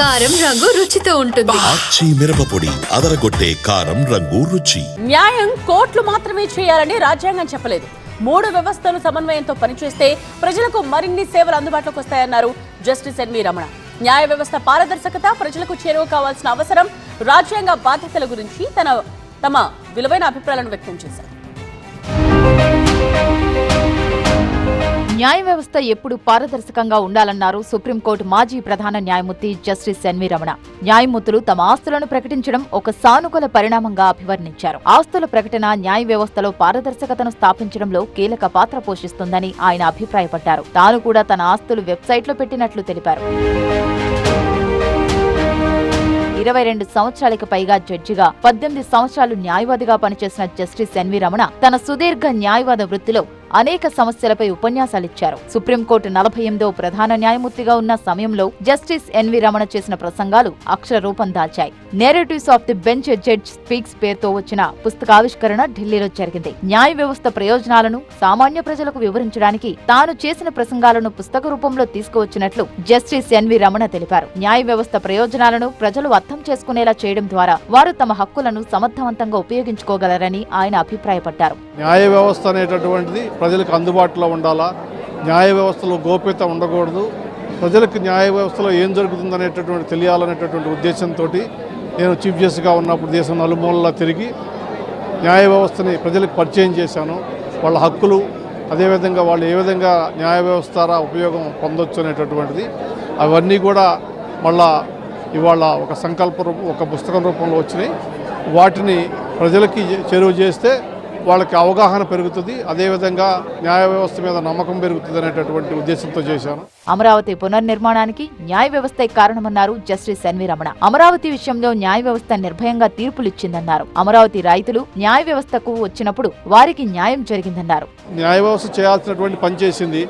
కారం రంగు రుచితో ఉంటుంది. ఆచి మిరపపొడి అదరగొట్టే కారం రంగు రుచి. న్యాయం కోర్టులు మాత్రమే చేయాలని రాజ్యాంగం చెప్పలేదు. మూడు వ్యవస్థలు సమన్వయంతో పనిచేస్తే ప్రజలకు మరిన్ని సేవలు అందుబాటులోకి వస్తాయన్నారు జస్టిస్ ఎన్వి రమణ. న్యాయ వ్యవస్థ పారదర్శకత ప్రజలకు చేరువ కావాల్సిన అవసరం రాజ్యాంగ బాధ్యతల గురించి తన తమ విలువైన అభిప్రాయాలను వ్యక్తం చేశారు. న్యాయ వ్యవస్థ ఎప్పుడు పారదర్శకంగా ఉండాలన్నారు సుప్రీంకోర్టు మాజీ ప్రధాన న్యాయమూర్తి జస్టిస్ ఎన్వి రమణ. న్యాయమూర్తులు తమ ఆస్తులను ప్రకటించడం ఒక సానుకూల పరిణామంగా అభివర్ణించారు. ఆస్తుల ప్రకటన న్యాయ వ్యవస్థలో పారదర్శకతను స్థాపించడంలో కీలక పాత్ర పోషిస్తుందని ఆయన అభిప్రాయపడ్డారు. తాను కూడా తన ఆస్తులు వెబ్సైట్లో పెట్టినట్లు తెలిపారు. ఇరవై రెండు సంవత్సరాలకు పైగా జడ్జిగా పద్దెనిమిది సంవత్సరాలు న్యాయవాదిగా పనిచేసిన జస్టిస్ ఎన్వి రమణ తన సుదీర్ఘ న్యాయవాద వృత్తిలో అనేక సమస్యలపై ఉపన్యాసాలిచ్చారు. సుప్రీంకోర్టు నలభై ఎనిమిదో ప్రధాన న్యాయమూర్తిగా ఉన్న సమయంలో జస్టిస్ ఎన్వి రమణ చేసిన ప్రసంగాలు అక్షర రూపం దాల్చాయి. Narratives of the bench judge speaks పేరుతో వచ్చిన పుస్తకావిష్కరణ ఢిల్లీలో జరిగింది. న్యాయ వ్యవస్థ ప్రయోజనాలను సామాన్య ప్రజలకు వివరించడానికి తాను చేసిన ప్రసంగాలను పుస్తక రూపంలో తీసుకువచ్చినట్లు జస్టిస్ ఎన్వి రమణ తెలిపారు. న్యాయ వ్యవస్థ ప్రయోజనాలను ప్రజలు అర్థం చేసుకునేలా చేయడం ద్వారా వారు తమ హక్కులను సమర్థవంతంగా ఉపయోగించుకోగలరని ఆయన అభిప్రాయపడ్డారు. న్యాయ వ్యవస్థ అనేటటువంటిది ప్రజలకు అందుబాటులో ఉండాలా? న్యాయ వ్యవస్థలో గోప్యత ఉండకూడదు. ప్రజలకు న్యాయ వ్యవస్థలో ఏం జరుగుతుందనేటటువంటి తెలియాలనేటటువంటి ఉద్దేశంతో నేను చీఫ్ జస్టిస్గా ఉన్నప్పుడు దేశం నలుమూలలా తిరిగి న్యాయ వ్యవస్థని ప్రజలకు పరిచయం చేశాను. వాళ్ళ హక్కులు అదేవిధంగా వాళ్ళు ఏ విధంగా న్యాయ వ్యవస్థ ఉపయోగం పొందొచ్చు అనేటటువంటిది అవన్నీ కూడా మళ్ళా ఇవాళ ఒక సంకల్ప రూపం ఒక పుస్తకం రూపంలో వచ్చినాయి. వాటిని ప్రజలకి చేరువ చేస్తే వాళ్ళకి అవగాహన పెరుగుతుంది. అదేవిధంగా న్యాయ వ్యవస్థ మీద నమ్మకం పెరుగుతుంది అనేటటువంటి ఉద్దేశంతో చేశాను. అమరావతి పునర్నిర్మాణానికి న్యాయ వ్యవస్థే కారణమన్నారు జస్టిస్ ఎన్వి రమణ. అమరావతి విషయంలో న్యాయ వ్యవస్థ నిర్భయంగా తీర్పులిచ్చిందన్నారు. అమరావతి రైతులు న్యాయ వ్యవస్థకు వచ్చినప్పుడు వారికి న్యాయం జరిగిందన్నారు. న్యాయ వ్యవస్థ చేయాల్సినటువంటి పని చేసింది.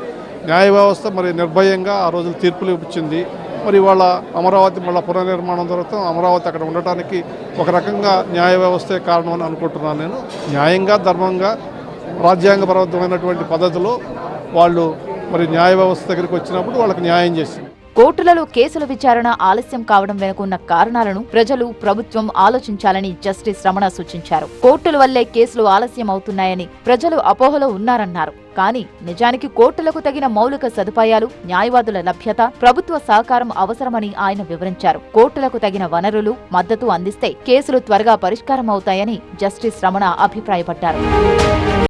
న్యాయ వ్యవస్థ మరి నిర్భయంగా ఆ రోజులు తీర్పులు ఇచ్చింది మరి వాళ్ళ అమరావతి మళ్ళీ పునర్నిర్మాణం తర్వాత అమరావతి అక్కడ ఉండటానికి ఒక రకంగా న్యాయ వ్యవస్థే కారణం అని అనుకుంటున్నాను నేను. న్యాయంగా ధర్మంగా రాజ్యాంగపరమైనటువంటి పద్ధతిలో వాళ్ళు మరి న్యాయ వ్యవస్థ దగ్గరికి వచ్చినప్పుడు వాళ్ళకి న్యాయం చేసింది కోర్టులలో కేసుల విచారణ ఆలస్యం కావడం వెనుకున్న కారణాలను ప్రజలు ప్రభుత్వం ఆలోచించాలని జస్టిస్ రమణ సూచించారు. కోర్టుల వల్లే కేసులు ఆలస్యం అవుతున్నాయని ప్రజలు అపోహలో ఉన్నారన్నారు. కానీ నిజానికి కోర్టులకు తగిన మౌలిక సదుపాయాలు న్యాయవాదుల లభ్యత ప్రభుత్వ సహకారం అవసరమని ఆయన వివరించారు. కోర్టులకు తగిన వనరులు మద్దతు అందిస్తే కేసులు త్వరగా పరిష్కారం అవుతాయని జస్టిస్ రమణ అభిప్రాయపడ్డారు.